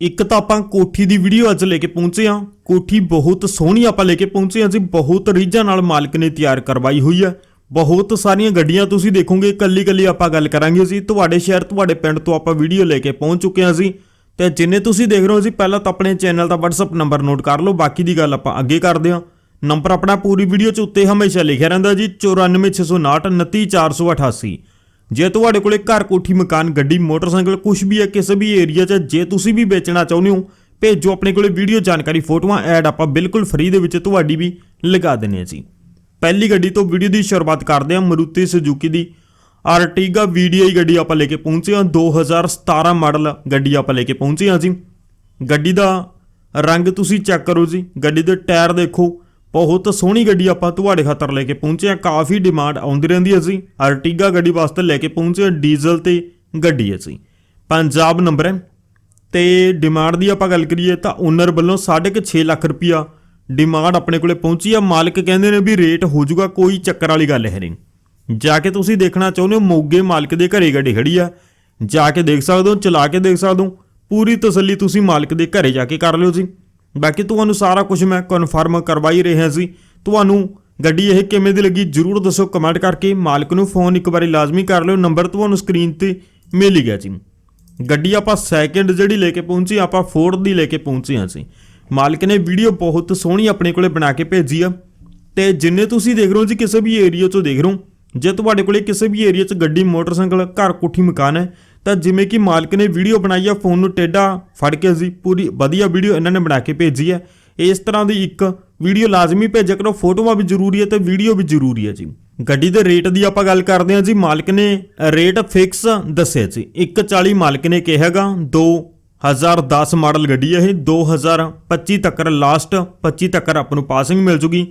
ਇੱਕ ਤਾਂ ਆਪਾਂ ਕੋਠੀ ਦੀ ਵੀਡੀਓ ਅੱਜ ਲੈ ਕੇ ਪਹੁੰਚੇ ਹਾਂ। ਕੋਠੀ ਬਹੁਤ ਸੋਹਣੀ ਆਪਾਂ ਲੈ ਕੇ ਪਹੁੰਚੇ ਹਾਂ ਜੀ। ਬਹੁਤ ਰੀਝਾਂ ਨਾਲ ਮਾਲਕ ਨੇ ਤਿਆਰ ਕਰਵਾਈ ਹੋਈ ਹੈ। ਬਹੁਤ ਸਾਰੀਆਂ ਗੱਡੀਆਂ ਤੁਸੀਂ ਦੇਖੋਗੇ ਕੱਲੀ ਕੱਲੀ ਆਪਾਂ ਗੱਲ ਕਰਾਂਗੇ ਜੀ। ਤੁਹਾਡੇ ਸ਼ਹਿਰ, ਤੁਹਾਡੇ ਪਿੰਡ ਤੋਂ ਆਪਾਂ ਵੀਡੀਓ ਲੈ ਕੇ ਪਹੁੰਚ ਚੁੱਕੇ ਹਾਂ ਜੀ। ਤੇ ਜਿੰਨੇ ਤੁਸੀਂ ਦੇਖ ਰਹੇ ਹੋ ਜੀ, ਪਹਿਲਾਂ ਤਾਂ ਆਪਣੇ ਚੈਨਲ ਦਾ WhatsApp ਨੰਬਰ ਨੋਟ ਕਰ ਲਓ। ਬਾਕੀ ਦੀ ਗੱਲ ਆਪਾਂ ਅੱਗੇ ਕਰਦੇ ਹਾਂ। ਨੰਬਰ ਆਪਣਾ ਪੂਰੀ ਵੀਡੀਓ 'ਚ ਉੱਤੇ ਹਮੇਸ਼ਾ ਲਿਖਿਆ ਰਹਿੰਦਾ ਜੀ। 9469599488 ਜੇ ਤੁਹਾਡੇ ਕੋਲੇ ਘਰ ਕੋਠੀ, ਮਕਾਨ, ਗੱਡੀ, ਮੋਟਰਸਾਈਕਲ ਕੁਝ ਵੀ ਹੈ, ਕਿਸੇ ਵੀ ਏਰੀਆ 'ਚ, ਜੇ ਤੁਸੀਂ ਵੀ ਵੇਚਣਾ ਚਾਹੁੰਦੇ ਹੋ, ਭੇਜੋ ਆਪਣੇ ਕੋਲੇ ਵੀਡੀਓ ਜਾਣਕਾਰੀ ਫੋਟੋਆਂ, ਐਡ ਆਪਾਂ ਬਿਲਕੁਲ ਫ੍ਰੀ ਦੇ ਵਿੱਚ ਤੁਹਾਡੀ ਵੀ ਲਗਾ ਦਿੰਨੇ ਆ ਜੀ। ਪਹਿਲੀ ਗੱਡੀ ਤੋਂ ਵੀਡੀਓ ਦੀ ਸ਼ੁਰੂਆਤ ਕਰਦੇ ਹਾਂ, ਮਰੂਤੀ ਸੁਜ਼ੂਕੀ ਦੀ। ਆਰਟੀਗਾ ਵੀਡੀਆਈ ਗੱਡੀ ਆਪਾਂ ਲੈ ਕੇ ਪਹੁੰਚੇ ਹਾਂ 2017 ਮਾਡਲ ਗੱਡੀ ਆਪਾਂ ਲੈ ਕੇ ਪਹੁੰਚੇ ਹਾਂ ਜੀ। ਗੱਡੀ ਦਾ ਰੰਗ ਤੁਸੀਂ ਚੈੱਕ ਕਰੋ ਜੀ, ਗੱਡੀ ਦੇ ਟਾਇਰ ਦੇਖੋ। ਬਹੁਤ ਸੋਹਣੀ ਗੱਡੀ ਆਪਾਂ ਤੁਹਾਡੇ ਖਾਤਰ ਲੈ ਕੇ ਪਹੁੰਚੇ ਹਾਂ। ਕਾਫੀ ਡਿਮਾਂਡ ਆਉਂਦੀ ਰਹਿੰਦੀ ਹੈ ਜੀ। ਆਰਟੀਗਾ ਗੱਡੀ ਵਾਸਤੇ ਲੈ ਕੇ ਪਹੁੰਚੇ ਹਾਂ। ਡੀਜ਼ਲ ਤੇ ਗੱਡੀ ਹੈ ਜੀ। ਪੰਜਾਬ ਨੰਬਰ ਹੈ। ਤੇ ਡਿਮਾਂਡ ਦੀ ਆਪਾਂ ਗੱਲ ਕਰੀਏ ਤਾਂ ਓਨਰ ਵੱਲੋਂ 6.5 ਲੱਖ ਰੁਪਿਆ ਡਿਮਾਂਡ ਆਪਣੇ ਕੋਲੇ ਪਹੁੰਚੀ ਆ ਮਾਲਕ ਕਹਿੰਦੇ ਨੇ ਵੀ ਰੇਟ ਹੋ ਜਾਊਗਾ, ਕੋਈ ਚੱਕਰ ਵਾਲੀ ਗੱਲ ਹੈ ਨਹੀਂ। ਜਾ ਕੇ ਤੁਸੀਂ ਦੇਖਣਾ ਚਾਹੁੰਦੇ ਹੋ, ਮੋਗੇ ਮਾਲਕ ਦੇ ਘਰੇ ਗੱਡੀ ਖੜੀ ਆ ਜਾ ਕੇ ਦੇਖ ਸਕਦੇ ਹੋ, ਚਲਾ ਕੇ ਦੇਖ ਸਕਦੇ ਹੋ। ਪੂਰੀ ਤਸੱਲੀ ਤੁਸੀਂ ਮਾਲਕ ਦੇ ਘਰੇ ਜਾ ਕੇ ਕਰ ਲਿਓ ਜੀ। ਬਾਕੀ ਤੁਹਾਨੂੰ ਸਾਰਾ ਕੁਝ ਮੈਂ ਕਨਫਰਮ ਕਰਵਾਈ ਰਿਹਾ ਸੀ। ਤੁਹਾਨੂੰ ਗੱਡੀ ਇਹ ਕਿਵੇਂ ਦੀ ਲੱਗੀ ਜਰੂਰ ਦੱਸੋ ਕਮੈਂਟ ਕਰਕੇ। ਮਾਲਕ ਨੂੰ ਫੋਨ ਇੱਕ ਵਾਰੀ ਲਾਜ਼ਮੀ ਕਰ ਲਿਓ। ਨੰਬਰ ਤੁਹਾਨੂੰ ਸਕਰੀਨ ਤੇ ਮਿਲ ਹੀ ਗਿਆ ਜੀ। ਗੱਡੀ ਆਪਾਂ ਸੈਕਿੰਡ ਜਿਹੜੀ ਲੈ ਕੇ ਪਹੁੰਚੀ, ਆਪਾਂ ਫੋਰਡ ਦੀ ਲੈ ਕੇ ਪਹੁੰਚੇ ਹਾਂ ਸੀ ਮਾਲਕ ਨੇ ਵੀਡੀਓ ਬਹੁਤ ਸੋਹਣੀ ਆਪਣੇ ਕੋਲੇ ਬਣਾ ਕੇ ਭੇਜੀ ਆ। ਤੇ ਜਿੰਨੇ ਤੁਸੀਂ ਦੇਖ ਰਹੇ ਹੋ ਜੀ ਕਿਸੇ ਵੀ ਏਰੀਆ 'ਚੋਂ ਦੇਖ ਰਹੇ ਹੋ, ਜੇ ਤੁਹਾਡੇ ਕੋਲੇ ਕਿਸੇ ਵੀ ਏਰੀਆ 'ਚ ਗੱਡੀ, ਮੋਟਰਸਾਈਕਲ, ਘਰ ਕੋਠੀ, ਮਕਾਨ ਹੈ ਤਾਂ ਜਿਵੇਂ ਕਿ ਮਾਲਕ ਨੇ ਵੀਡੀਓ ਬਣਾਈ ਆ, ਫੋਨ ਨੂੰ ਟੇਢਾ ਫੜ ਕੇ ਜੀ ਪੂਰੀ ਵਧੀਆ ਵੀਡੀਓ ਇਹਨਾਂ ਨੇ ਬਣਾ ਕੇ ਭੇਜੀ ਹੈ ਇਸ ਤਰ੍ਹਾਂ ਦੀ ਇੱਕ ਵੀਡੀਓ ਲਾਜ਼ਮੀ ਭੇਜਿਆ ਕਰੋ ਫੋਟੋਆਂ ਵੀ ਜ਼ਰੂਰੀ ਹੈ ਤੇ ਵੀਡੀਓ ਵੀ ਜ਼ਰੂਰੀ ਹੈ ਜੀ। ਗੱਡੀ ਦੇ ਰੇਟ ਦੀ ਆਪਾਂ ਗੱਲ ਕਰਦੇ ਹਾਂ ਜੀ, ਮਾਲਕ ਨੇ ਰੇਟ ਫਿਕਸ ਦੱਸਿਆ ਜੀ। 140 ਮਾਲਕ ਨੇ ਕਿਹਾਗਾ 2010 ਮਾਡਲ ਗੱਡੀ ਹੈ ਇਹ 2025 ਤੱਕ ਲਾਸਟ 25 ਤੱਕ ਆਪਾਂ ਨੂੰ ਪਾਸਿੰਗ ਮਿਲ ਜੂਗੀ।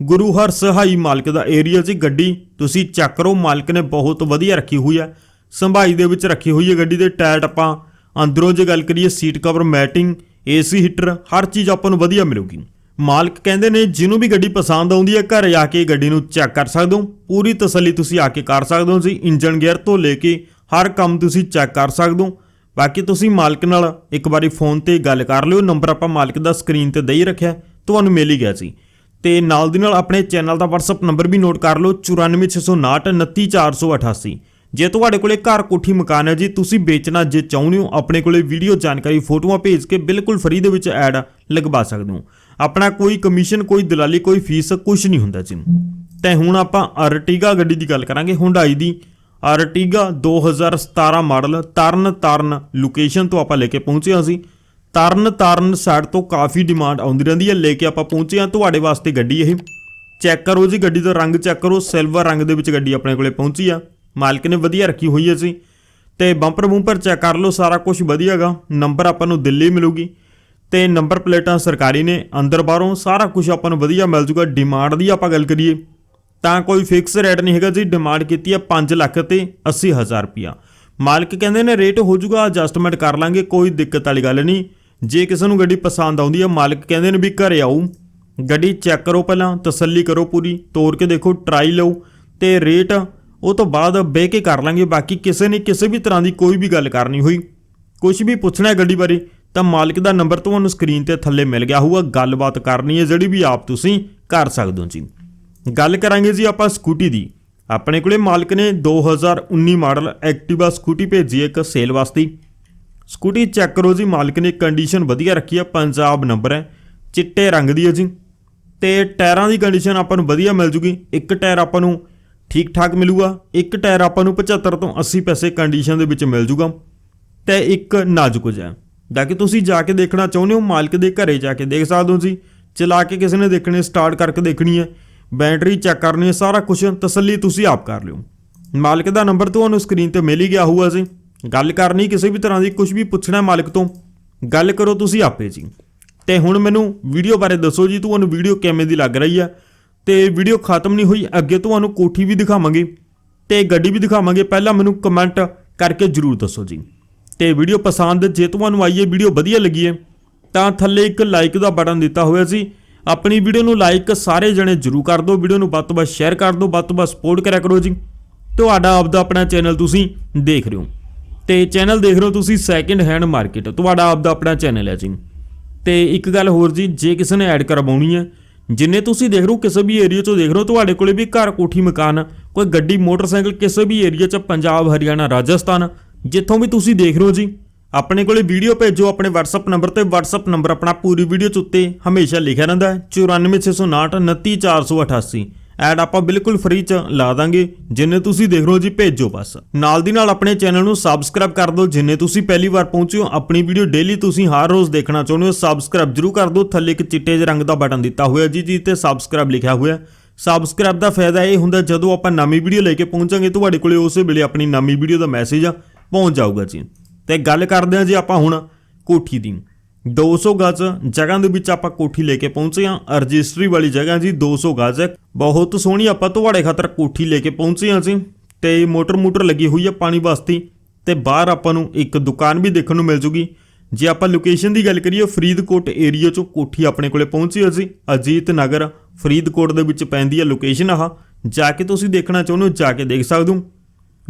ਗੁਰੂ ਹਰ ਸਹਾਈ ਮਾਲਕ ਦਾ ਏਰੀਆ ਜੀ, ਗੱਡੀ ਤੁਸੀਂ ਚੈੱਕ ਕਰੋ, ਮਾਲਕ ਨੇ ਬਹੁਤ ਵਧੀਆ ਰੱਖੀ ਹੋਈ ਹੈ ਸੰਭਾਈ ਦੇ ਵਿੱਚ ਰੱਖੀ ਹੋਈ ਹੈ ਗੱਡੀ ਦੇ ਟਾਇਰ ਆਪਾਂ ਅੰਦਰੋਂ ਜੇ ਗੱਲ ਕਰੀਏ seat cover, matting, AC heater, ਹਰ ਚੀਜ਼ ਆਪਾਂ ਨੂੰ ਵਧੀਆ ਮਿਲੂਗੀ। ਮਾਲਕ ਕਹਿੰਦੇ ਨੇ, ਜਿਹਨੂੰ ਵੀ ਗੱਡੀ ਪਸੰਦ ਆਉਂਦੀ ਹੈ, ਘਰ ਜਾ ਕੇ ਗੱਡੀ ਨੂੰ ਚੈੱਕ ਕਰ ਸਕਦੇ ਹੋ। ਪੂਰੀ ਤਸੱਲੀ ਤੁਸੀਂ ਆ ਕੇ ਕਰ ਸਕਦੇ ਹੋ ਜੀ ਇੰਜਨ ਗੇਅਰ ਤੋਂ ਲੈ ਕੇ ਹਰ ਕੰਮ ਤੁਸੀਂ ਚੈੱਕ ਕਰ ਸਕਦੇ ਹੋ। ਬਾਕੀ ਤੁਸੀਂ ਮਾਲਕ ਨਾਲ ਇੱਕ ਵਾਰੀ ਫੋਨ ਤੇ ਗੱਲ ਕਰ ਲਿਓ, ਨੰਬਰ ਆਪਾਂ ਮਾਲਕ ਦਾ ਸਕਰੀਨ ਤੇ ਦੇ ਹੀ ਰੱਖਿਆ, ਤੁਹਾਨੂੰ ਮਿਲ ਹੀ ਗਿਆ ਸੀ। ਤੇ ਨਾਲ ਦੀ ਨਾਲ ਆਪਣੇ ਚੈਨਲ ਦਾ WhatsApp ਨੰਬਰ ਵੀ ਨੋਟ ਕਰ ਲਓ 9469299488 ਜੇ ਤੁਹਾਡੇ ਕੋਲੇ ਘਰ ਕੋਠੀ ਮਕਾਨ ਹੈ ਜੀ, ਤੁਸੀਂ ਵੇਚਣਾ ਜੇ ਚਾਹੁੰਦੇ ਹੋ, ਆਪਣੇ ਕੋਲੇ ਵੀਡੀਓ ਜਾਣਕਾਰੀ, ਫੋਟੋਆਂ ਭੇਜ ਕੇ ਬਿਲਕੁਲ ਫ੍ਰੀ ਦੇ ਵਿੱਚ ਐਡ ਲਗਵਾ ਸਕਦੇ ਹੋ। ਆਪਣਾ ਕੋਈ ਕਮਿਸ਼ਨ ਕੋਈ ਦਲਾਲੀ, ਕੋਈ ਫੀਸ ਕੁਝ ਨਹੀਂ ਹੁੰਦਾ ਜੀ। ਤੇ ਹੁਣ ਆਪਾਂ ਅਰਟੀਗਾ ਗੱਡੀ ਦੀ ਗੱਲ ਕਰਾਂਗੇ ਹੁੰਡਾਈ ਦੀ। Ertiga 2017 model Tarn Taran location ਤੋਂ ਆਪਾਂ ਲੈ ਕੇ ਪਹੁੰਚੇ ਹਾਂ ਸੀ ਤਰਨ ਤਾਰਨ ਸਾਈਡ ਤੋਂ ਕਾਫੀ ਡਿਮਾਂਡ ਆਉਂਦੀ ਰਹਿੰਦੀ ਹੈ, ਲੈ ਕੇ ਆਪਾਂ ਪਹੁੰਚੇ ਹਾਂ ਤੁਹਾਡੇ ਵਾਸਤੇ ਗੱਡੀ ਇਹ। ਚੈੱਕ ਕਰੋ ਜੀ, ਗੱਡੀ ਦਾ ਰੰਗ ਚੈੱਕ ਕਰੋ ਸਿਲਵਰ ਰੰਗ ਦੇ ਵਿੱਚ ਗੱਡੀ ਆਪਣੇ ਕੋਲੇ ਪਹੁੰਚੀ ਆ। ਮਾਲਕ ਨੇ ਵਧੀਆ ਰੱਖੀ ਹੋਈ ਹੈ ਜੀ। ਤੇ ਬੰਪਰ ਬੂੰਪਰ ਚੈੱਕ ਕਰ ਲਓ, ਸਾਰਾ ਕੁਝ ਵਧੀਆਗਾ। ਨੰਬਰ ਆਪਾਂ ਨੂੰ ਦਿੱਲੀ ਮਿਲੂਗੀ। ਤੇ ਨੰਬਰ ਪਲੇਟਾਂ ਸਰਕਾਰੀ ਨੇ, ਅੰਦਰ ਬਾਹਰੋਂ ਸਾਰਾ ਕੁਝ ਆਪਾਂ ਨੂੰ ਵਧੀਆ ਮਿਲ ਜੂਗਾ। ਡਿਮਾਂਡ ਦੀ ਆਪਾਂ ਗੱਲ ਕਰੀਏ, ਤਾਂ ਕੋਈ ਫਿਕਸ ਰੇਟ ਨਹੀਂ ਹੈਗਾ ਜੀ। ਡਿਮਾਂਡ ਕੀਤੀ ਹੈ 5 ਲੱਖ ਤੇ 80 ਹਜ਼ਾਰ ਰੁਪਿਆ ਮਾਲਕ ਕਹਿੰਦੇ ਨੇ ਰੇਟ ਹੋ ਜੂਗਾ ਐਡਜਸਟਮੈਂਟ ਕਰ ਲਾਂਗੇ, ਕੋਈ ਦਿੱਕਤ ਵਾਲੀ ਗੱਲ ਨਹੀਂ। ਜੇ ਕਿਸੇ ਨੂੰ ਗੱਡੀ ਪਸੰਦ ਆਉਂਦੀ ਹੈ, ਮਾਲਕ ਕਹਿੰਦੇ ਨੇ ਵੀ ਘਰੇ ਆਓ। ਗੱਡੀ ਚੈੱਕ ਕਰੋ ਪਹਿਲਾਂ, ਤਸੱਲੀ ਕਰੋ ਪੂਰੀ, ਤੋੜ ਕੇ ਦੇਖੋ ਟਰਾਈ ਲਓ। ਤੇ ਰੇਟ ਉਹ ਤੋਂ ਬਾਅਦ ਬਹਿ ਕੇ ਕਰ ਲਾਂਗੇ, ਬਾਕੀ ਕਿਸੇ ਨੇ ਕਿਸੇ ਵੀ ਤਰ੍ਹਾਂ ਦੀ ਕੋਈ ਵੀ ਗੱਲ ਕਰਨੀ ਹੋਈ। ਕੁਝ ਵੀ ਪੁੱਛਣਾ ਹੈ ਗੱਡੀ ਬਾਰੇ, ਤਾਂ ਮਾਲਕ ਦਾ ਨੰਬਰ ਤੁਹਾਨੂੰ ਸਕਰੀਨ ਤੇ ਥੱਲੇ ਮਿਲ ਗਿਆ ਹੋਊਗਾ, ਗੱਲਬਾਤ ਕਰਨੀ ਹੈ ਜਿਹੜੀ ਵੀ ਆਪ ਤੁਸੀਂ ਕਰ ਸਕਦੇ ਹੋ ਜੀ। ਗੱਲ ਕਰਾਂਗੇ ਜੀ ਆਪਾਂ ਸਕੂਟੀ ਦੀ। ਆਪਣੇ ਕੋਲੇ ਮਾਲਕ ਨੇ 2019 ਮਾਡਲ ਐਕਟਿਵਾ ਸਕੂਟੀ ਭੇਜੀ ਇੱਕ ਸੇਲ ਵਾਸਤੇ। ਸਕੂਟੀ ਚੈੱਕ ਕਰੋ ਜੀ, ਮਾਲਕ ਨੇ ਕੰਡੀਸ਼ਨ ਵਧੀਆ ਰੱਖੀ ਹੈ, ਪੰਜਾਬ ਨੰਬਰ ਹੈ, ਚਿੱਟੇ ਰੰਗ ਦੀ ਹੈ ਜੀ। ਤੇ ਟਾਇਰਾਂ ਦੀ ਕੰਡੀਸ਼ਨ ਆਪਾਂ ਨੂੰ ਵਧੀਆ ਮਿਲ ਜੂਗੀ। ਇੱਕ ਟਾਇਰ ਆਪਾਂ ਨੂੰ ਠੀਕ ਠਾਕ ਮਿਲੂਗਾ? ਇੱਕ ਟਾਇਰ ਆਪਾਂ ਨੂੰ 75 ਤੋਂ 80 ਪੈਸੇ ਕੰਡੀਸ਼ਨ ਦੇ ਵਿੱਚ ਮਿਲ ਜੂਗਾ। ਤੇ ਇੱਕ ਨਾਜ਼ੁਕ ਜਿਹਾ ਜਾ ਕਿ ਤੁਸੀਂ ਜਾ ਕੇ ਦੇਖਣਾ ਚਾਹੁੰਦੇ ਹੋ, ਮਾਲਕ ਦੇ ਘਰੇ ਜਾ ਕੇ ਦੇਖ ਸਕਦੇ ਹੋ ਜੀ ਚਲਾ ਕੇ ਕਿਸੇ ਨੇ ਦੇਖਣੇ ਸਟਾਰਟ ਕਰਕੇ ਦੇਖਣੀ ਹੈ। ਬੈਟਰੀ ਚੈੱਕ ਕਰਨੀ ਹੈ, ਸਾਰਾ ਕੁਝ ਤਸੱਲੀ ਤੁਸੀਂ ਆਪ ਕਰ ਲਿਓ। ਮਾਲਕ ਦਾ ਨੰਬਰ ਤੁਹਾਨੂੰ ਸਕਰੀਨ ਤੇ ਮਿਲ ਹੀ ਗਿਆ ਹੋਊਗਾ ਜੀ। ਗੱਲ ਕਰਨੀ ਕਿਸੇ ਵੀ ਤਰ੍ਹਾਂ ਦੀ ਕੁਝ ਵੀ ਪੁੱਛਣਾ ਮਾਲਕ ਤੋਂ, ਗੱਲ ਕਰੋ ਤੁਸੀਂ ਆਪੇ ਜੀ। ਤੇ ਹੁਣ ਮੈਨੂੰ ਵੀਡੀਓ ਬਾਰੇ ਦੱਸੋ ਜੀ, ਤੁਹਾਨੂੰ ਵੀਡੀਓ ਕਿਵੇਂ ਦੀ ਲੱਗ ਰਹੀ ਹੈ? ਤੇ ਵੀਡੀਓ ਖਤਮ ਨਹੀਂ ਹੋਈ, ਅੱਗੇ ਤੁਹਾਨੂੰ ਕੋਠੀ ਵੀ ਦਿਖਾਵਾਂਗੇ ਤੇ ਗੱਡੀ ਵੀ ਦਿਖਾਵਾਂਗੇ। ਪਹਿਲਾਂ ਮੈਨੂੰ ਕਮੈਂਟ ਕਰਕੇ ਜਰੂਰ ਦੱਸੋ ਜੀ। ਤੇ ਵੀਡੀਓ ਪਸੰਦ, ਜੇ ਤੁਹਾਨੂੰ ਆਈ ਹੈ ਵੀਡੀਓ ਵਧੀਆ ਲੱਗੀ ਹੈ, ਤਾਂ ਥੱਲੇ ਇੱਕ ਲਾਈਕ ਦਾ ਬਟਨ ਦਿੱਤਾ ਹੋਇਆ ਸੀ। ਆਪਣੀ ਵੀਡੀਓ ਨੂੰ ਲਾਈਕ ਸਾਰੇ ਜਣੇ ਜਰੂਰ ਕਰ ਦਿਓ। ਵੀਡੀਓ ਨੂੰ ਵੱਧ ਤੋਂ ਵੱਧ ਸ਼ੇਅਰ ਕਰ ਦਿਓ, ਵੱਧ ਤੋਂ ਵੱਧ ਸਪੋਰਟ ਕਰਿਆ ਕਰੋ ਜੀ। ਤੁਹਾਡਾ ਆਪਦਾ ਆਪਣਾ ਚੈਨਲ ਤੁਸੀਂ ਦੇਖ ਰਹੇ ਹੋ। ਤੇ ਚੈਨਲ ਦੇਖ ਰਹੇ ਹੋ ਤੁਸੀਂ ਸੈਕਿੰਡ ਹੈਂਡ ਮਾਰਕੀਟ ਤੁਹਾਡਾ ਆਪਦਾ ਆਪਣਾ ਚੈਨਲ ਹੈ ਜੀ। ਤੇ ਇੱਕ ਗੱਲ ਹੋਰ ਜੀ, ਜੇ ਕਿਸੇ ਨੇ ਐਡ ਕਰਵਾਉਣੀ ਹੈ ਜਿੰਨੇ ਤੁਸੀਂ ਦੇਖ ਰਹੇ ਹੋ, ਕਿਸੇ ਵੀ ਏਰੀਆ 'ਚੋਂ ਦੇਖ ਰਹੇ ਹੋ, ਤੁਹਾਡੇ ਕੋਲੇ ਵੀ ਘਰ ਕੋਠੀ ਮਕਾਨ, ਕੋਈ ਗੱਡੀ, ਮੋਟਰਸਾਈਕਲ, ਕਿਸੇ ਵੀ ਏਰੀਆ 'ਚ ਪੰਜਾਬ, ਹਰਿਆਣਾ, ਰਾਜਸਥਾਨ, ਜਿੱਥੋਂ ਵੀ ਤੁਸੀਂ ਦੇਖ ਰਹੇ ਹੋ ਜੀ, ਆਪਣੇ ਕੋਲੇ ਵੀਡੀਓ ਭੇਜੋ, ਆਪਣੇ WhatsApp ਨੰਬਰ ਤੇ WhatsApp ਨੰਬਰ ਆਪਣਾ ਪੂਰੀ ਵੀਡੀਓ 'ਚ ਉੱਤੇ ਹਮੇਸ਼ਾ ਲਿਖਿਆ ਰਹਿੰਦਾ ਹੈ 94659 29488 ਐਡ ਆਪਾਂ ਬਿਲਕੁਲ ਫ੍ਰੀ 'ਚ ਲਾ ਦਾਂਗੇ। ਜਿੰਨੇ ਤੁਸੀਂ ਦੇਖ ਰਹੇ ਹੋ ਜੀ, ਭੇਜੋ ਬਸ। ਨਾਲ ਦੀ ਨਾਲ ਆਪਣੇ ਚੈਨਲ ਨੂੰ ਸਬਸਕ੍ਰਾਈਬ ਕਰ ਦਿਓ। ਜਿੰਨੇ ਤੁਸੀਂ ਪਹਿਲੀ ਵਾਰ ਪਹੁੰਚੇ ਹੋ, ਆਪਣੀ ਵੀਡੀਓ ਡੇਲੀ ਤੁਸੀਂ ਹਰ ਰੋਜ਼ ਦੇਖਣਾ ਚਾਹੁੰਦੇ ਹੋ ਸਬਸਕ੍ਰਾਈਬ ਜਰੂਰ ਕਰ ਦਿਓ। ਥੱਲੇ ਇੱਕ ਚਿੱਟੇ ਜਿਹੇ ਰੰਗ ਦਾ ਬਟਨ ਦਿੱਤਾ ਹੋਇਆ ਜੀ ਜੀ ਤੇ ਸਬਸਕ੍ਰਾਈਬ ਲਿਖਿਆ ਹੋਇਆ ਸਬਸਕ੍ਰਾਈਬ ਦਾ ਫਾਇਦਾ ਇਹ ਹੁੰਦਾ, ਜਦੋਂ ਆਪਾਂ ਨਵੀਂ ਵੀਡੀਓ ਲੈ ਕੇ ਪਹੁੰਚਾਂਗੇ, ਤੁਹਾਡੇ ਕੋਲੇ ਉਸੇ ਵੇਲੇ ਆਪਣੀ ਨਵੀਂ ਵੀਡੀਓ ਦਾ ਮੈਸੇਜ ਆ, ਪਹੁੰਚ ਜਾਊਗਾ ਜੀ। ਤੇ ਗੱਲ ਕਰਦੇ ਹਾਂ ਜੀ ਆਪਾਂ ਹੁਣ ਕੋਠੀ ਦੀ। 200 ਗਜ਼ ਜਗ੍ਹਾ ਦੇ ਵਿੱਚ ਆਪਾਂ ਕੋਠੀ ਲੈ ਕੇ ਪਹੁੰਚੇ ਹਾਂ। ਰਜਿਸਟਰੀ ਵਾਲੀ ਜਗ੍ਹਾ ਜੀ 200 ਗਜ਼। ਹੈ ਬਹੁਤ ਸੋਹਣੀ ਆਪਾਂ ਤੁਹਾਡੇ ਖਾਤਰ ਕੋਠੀ ਲੈ ਕੇ ਪਹੁੰਚੇ ਹਾਂ ਜੀ। ਤੇ ਮੋਟਰ ਮੋਟਰ ਲੱਗੀ ਹੋਈ ਹੈ ਪਾਣੀ ਵਾਸਤੇ। ਤੇ ਬਾਹਰ ਆਪਾਂ ਨੂੰ ਇੱਕ ਦੁਕਾਨ ਵੀ ਦੇਖਣ ਨੂੰ ਮਿਲ ਜੂਗੀ। ਜੇ ਆਪਾਂ ਲੋਕੇਸ਼ਨ ਦੀ ਗੱਲ ਕਰੀਏ, ਫਰੀਦਕੋਟ ਏਰੀਆ ਚੋਂ ਕੋਠੀ ਆਪਣੇ ਕੋਲੇ ਪਹੁੰਚੀ ਹੈ ਜੀ। ਅਜੀਤ ਨਗਰ, ਫਰੀਦਕੋਟ ਦੇ ਵਿੱਚ ਪੈਂਦੀ ਹੈ ਲੋਕੇਸ਼ਨ ਆਹ। ਜਾ ਕੇ ਤੁਸੀਂ ਦੇਖਣਾ ਚਾਹੁੰਦੇ ਹੋ, ਜਾ ਕੇ ਦੇਖ ਸਕਦੇ ਹੋ।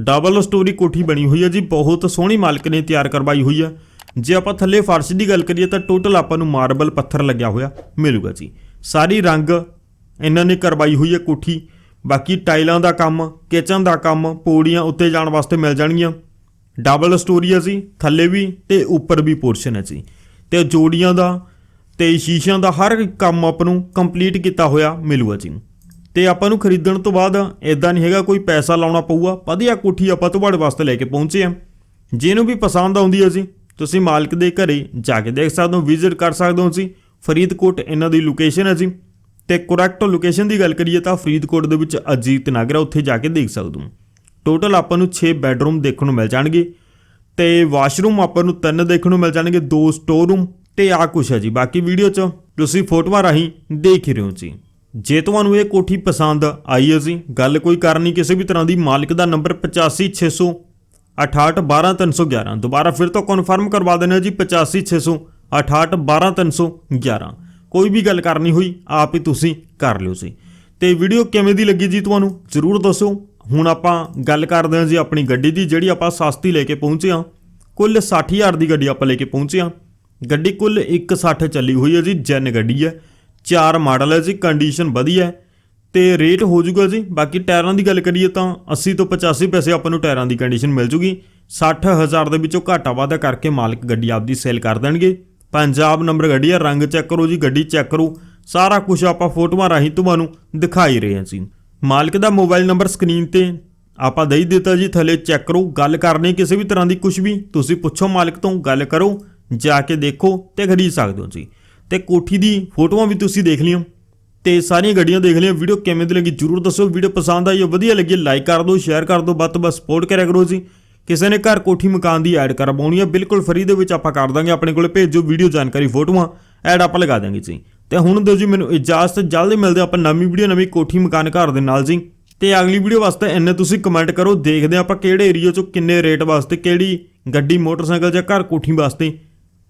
ਡਬਲ ਸਟੋਰੀ ਕੋਠੀ ਬਣੀ ਹੋਈ ਹੈ ਜੀ। ਬਹੁਤ ਸੋਹਣੀ ਮਾਲਕ ਨੇ ਤਿਆਰ ਕਰਵਾਈ ਹੋਈ ਹੈ ਜੇ ਆਪਾਂ ਥੱਲੇ ਫਰਸ਼ ਦੀ ਗੱਲ ਕਰੀਏ ਤਾਂ ਟੋਟਲ ਆਪਾਂ ਨੂੰ ਮਾਰਬਲ ਪੱਥਰ ਲੱਗਿਆ ਹੋਇਆ ਮਿਲੂਗਾ ਜੀ। ਸਾਰੀ ਰੰਗ ਇਹਨਾਂ ਨੇ ਕਰਵਾਈ ਹੋਈ ਹੈ ਕੋਠੀ। ਬਾਕੀ ਟਾਈਲਾਂ ਦਾ ਕੰਮ ਕਿਚਨ ਦਾ ਕੰਮ, ਪੌੜੀਆਂ ਉੱਤੇ ਜਾਣ ਵਾਸਤੇ ਮਿਲ ਜਾਣਗੀਆਂ। ਡਬਲ ਸਟੋਰੀ ਹੈ ਜੀ, ਥੱਲੇ ਵੀ ਤੇ ਉੱਪਰ ਵੀ ਪੋਰਸ਼ਨ ਹੈ ਜੀ। ਤੇ ਜੋੜੀਆਂ ਦਾ ਤੇ ਸ਼ੀਸ਼ਿਆਂ ਦਾ ਹਰ ਕੰਮ ਆਪ ਨੂੰ ਕੰਪਲੀਟ ਕੀਤਾ ਹੋਇਆ ਮਿਲੂਗਾ ਜੀ। ਤੇ ਆਪਾਂ ਨੂੰ ਖਰੀਦਣ ਤੋਂ ਬਾਅਦ ਇਦਾਂ ਨਹੀਂ ਹੈਗਾ, ਕੋਈ ਪੈਸਾ ਲਾਉਣਾ ਪਊਗਾ। ਵਧੀਆ ਕੋਠੀ ਆਪਾਂ ਤੁਹਾਡੇ ਵਾਸਤੇ ਲੈ ਕੇ ਪਹੁੰਚੇ ਆ ਜਿਹਨੂੰ ਵੀ ਪਸੰਦ ਆਉਂਦੀ ਹੈ ਜੀ ਤੁਸੀਂ ਮਾਲਕ ਦੇ ਘਰੇ ਜਾ ਕੇ ਦੇਖ ਸਕਦੇ ਹੋ ਵਿਜ਼ਿਟ ਕਰ ਸਕਦੇ ਹੋ ਜੀ ਫਰੀਦਕੋਟ ਇਹਨਾਂ ਦੀ ਲੋਕੇਸ਼ਨ ਹੈ ਜੀ। ਤੇ ਕਰੈਕਟ ਲੋਕੇਸ਼ਨ ਦੀ ਗੱਲ ਕਰੀਏ ਤਾਂ ਫਰੀਦਕੋਟ ਦੇ ਵਿੱਚ ਅਜੀਤ ਨਗਰ ਹੈ, ਉੱਥੇ ਜਾ ਕੇ ਦੇਖ ਸਕਦੇ ਹੋ। ਟੋਟਲ ਆਪਾਂ ਨੂੰ 6 ਬੈੱਡਰੂਮ ਦੇਖਣ ਨੂੰ ਮਿਲ ਜਾਣਗੇ। ਤੇ ਵਾਸ਼ਰੂਮ ਆਪਾਂ ਨੂੰ ਤਿੰਨ ਦੇਖਣ ਨੂੰ ਮਿਲ ਜਾਣਗੇ, ਦੋ ਸਟੋਰ ਰੂਮ ਤੇ ਆ ਕੁਛ ਹੈ ਜੀ। ਬਾਕੀ ਵੀਡੀਓ 'ਚ ਤੁਸੀਂ ਫੋਟੋਆਂ ਰਾਹੀਂ ਦੇਖ ਹੀ ਰਹੇ ਹੋ ਜੀ। ਜੇ ਤੁਹਾਨੂੰ ਇਹ ਕੋਠੀ ਪਸੰਦ ਆਈ ਹੈ ਜੀ, ਗੱਲ ਕੋਈ ਕਰਨੀ ਕਿਸੇ ਵੀ ਤਰ੍ਹਾਂ ਦੀ, ਮਾਲਕ ਦਾ ਨੰਬਰ 85600 6812311 ਦੁਬਾਰਾ ਫਿਰ ਤੋਂ ਕਨਫਰਮ ਕਰਵਾ ਦਿੰਦੇ ਹਾਂ ਜੀ 85600 6812311 ਕੋਈ ਵੀ ਗੱਲ ਕਰਨੀ ਹੋਈ, ਆਪ ਹੀ ਤੁਸੀਂ ਕਰ ਲਿਓ ਜੀ ਤੇ ਵੀਡੀਓ ਕਿਵੇਂ ਦੀ ਲੱਗੀ ਜੀ ਤੁਹਾਨੂੰ? ਜਰੂਰ ਦੱਸੋ। ਹੁਣ ਆਪਾਂ ਗੱਲ ਕਰਦੇ ਹਾਂ ਜੀ ਆਪਣੀ ਗੱਡੀ ਦੀ, ਜਿਹੜੀ ਆਪਾਂ ਸਸਤੀ ਲੈ ਕੇ ਪਹੁੰਚੇ ਹਾਂ। ਕੁੱਲ 60000 ਦੀ ਗੱਡੀ ਆਪਾਂ ਲੈ ਕੇ ਪਹੁੰਚੇ ਹਾਂ। ਗੱਡੀ ਕੁੱਲ 160 ਚੱਲੀ ਹੋਈ ਹੈ ਜੀ, ਜੈਨ ਗੱਡੀ ਹੈ। ਚਾਰ ਮਾਡਲ ਹੈ ਜੀ ਕੰਡੀਸ਼ਨ ਵਧੀਆ ਹੈ। ਤੇ ਰੇਟ ਹੋ ਜਾਊਗਾ ਜੀ। ਬਾਕੀ ਟਾਇਰਾਂ ਦੀ ਗੱਲ ਕਰੀਏ ਤਾਂ 80 ਤੋਂ 85 ਪੈਸੇ ਆਪਾਂ ਨੂੰ ਟਾਇਰਾਂ ਦੀ ਕੰਡੀਸ਼ਨ ਮਿਲ ਜੂਗੀ। 60000 ਦੇ ਵਿੱਚੋਂ ਘਾਟਾ ਵਾਧਾ ਕਰਕੇ ਮਾਲਕ ਗੱਡੀ ਆਪਦੀ ਸੇਲ ਕਰ ਦੇਣਗੇ। ਪੰਜਾਬ ਨੰਬਰ ਗੱਡੀ ਆ, ਰੰਗ ਚੈੱਕ ਕਰੋ ਜੀ, ਗੱਡੀ ਚੈੱਕ ਕਰੋ। ਸਾਰਾ ਕੁਝ ਆਪਾਂ ਫੋਟੋਆਂ ਰਾਹੀਂ ਤੁਹਾਨੂੰ ਦਿਖਾਈ ਰਹੇ ਹਾਂ ਜੀ। ਮਾਲਕ ਦਾ ਮੋਬਾਈਲ ਨੰਬਰ ਸਕਰੀਨ ਤੇ ਆਪਾਂ ਦੇ ਦਿੱਤਾ ਜੀ, ਥੱਲੇ ਚੈੱਕ ਕਰੋ। ਗੱਲ ਕਰਨੀ ਕਿਸੇ ਵੀ ਤਰ੍ਹਾਂ ਦੀ ਕੁਝ ਵੀ, ਤੁਸੀਂ ਪੁੱਛੋ ਮਾਲਕ ਤੋਂ, ਗੱਲ ਕਰੋ, ਜਾ ਕੇ ਦੇਖੋ ਤੇ ਖਰੀਦ ਸਕਦੇ ਹੋ ਜੀ। ਤੇ ਕੋਠੀ ਦੀ ਫੋਟੋਆਂ ਵੀ ਤੁਸੀਂ ਦੇਖ ਲਿਓ ਤੇ ਸਾਰੀਆਂ ਗੱਡੀਆਂ ਦੇਖ ਲਈਆਂ। ਵੀਡੀਓ ਕਿਵੇਂ ਦੀ ਲੱਗੀ, ਜਰੂਰ ਦੱਸੋ। ਵੀਡੀਓ ਪਸੰਦ ਆਈ ਹੋ ਵਧੀਆ ਲੱਗੀ ਲਾਈਕ ਕਰ ਦਿਓ ਸ਼ੇਅਰ ਕਰ ਦਿਓ, ਵੱਧ ਤੋਂ ਵੱਧ ਸਪੋਰਟ ਕਰਿਆ ਕਰੋ ਜੀ। ਕਿਸੇ ਨੇ ਘਰ ਕੋਠੀ ਮਕਾਨ ਦੀ ਐਡ ਕਰਵਾਉਣੀ ਹੈ ਬਿਲਕੁਲ ਫਰੀ ਦੇ ਵਿੱਚ ਆਪਾਂ ਕਰ ਦਾਂਗੇ। ਆਪਣੇ ਕੋਲੇ ਭੇਜੋ ਵੀਡੀਓ ਜਾਣਕਾਰੀ, ਫੋਟੋਆਂ ਐਡ ਆਪਾਂ ਲਗਾ ਦਾਂਗੇ ਜੀ। ਤੇ ਹੁਣ ਦਿਓ ਜੀ ਮੈਨੂੰ ਇਜਾਜ਼ਤ, ਜਲਦੀ ਮਿਲਦੇ ਆਪਾਂ ਨਵੀਂ ਵੀਡੀਓ, ਨਵੀਂ ਕੋਠੀ ਮਕਾਨ ਘਰ ਦੇ ਨਾਲ ਜੀ। ਤੇ ਅਗਲੀ ਵੀਡੀਓ ਵਾਸਤੇ ਇੰਨੇ ਤੁਸੀਂ ਕਮੈਂਟ ਕਰੋ, ਦੇਖਦੇ ਹਾਂ ਆਪਾਂ ਕਿਹੜੇ ਏਰੀਆ ਚੋਂ ਕਿੰਨੇ ਰੇਟ ਵਾਸਤੇ, ਕਿਹੜੀ ਗੱਡੀ, ਮੋਟਰਸਾਈਕਲ ਜਾਂ ਘਰ ਕੋਠੀ ਵਾਸਤੇ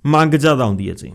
ਮੰਗ ਜ਼ਿਆਦਾ ਆਉਂਦੀ ਹੈ ਜੀ।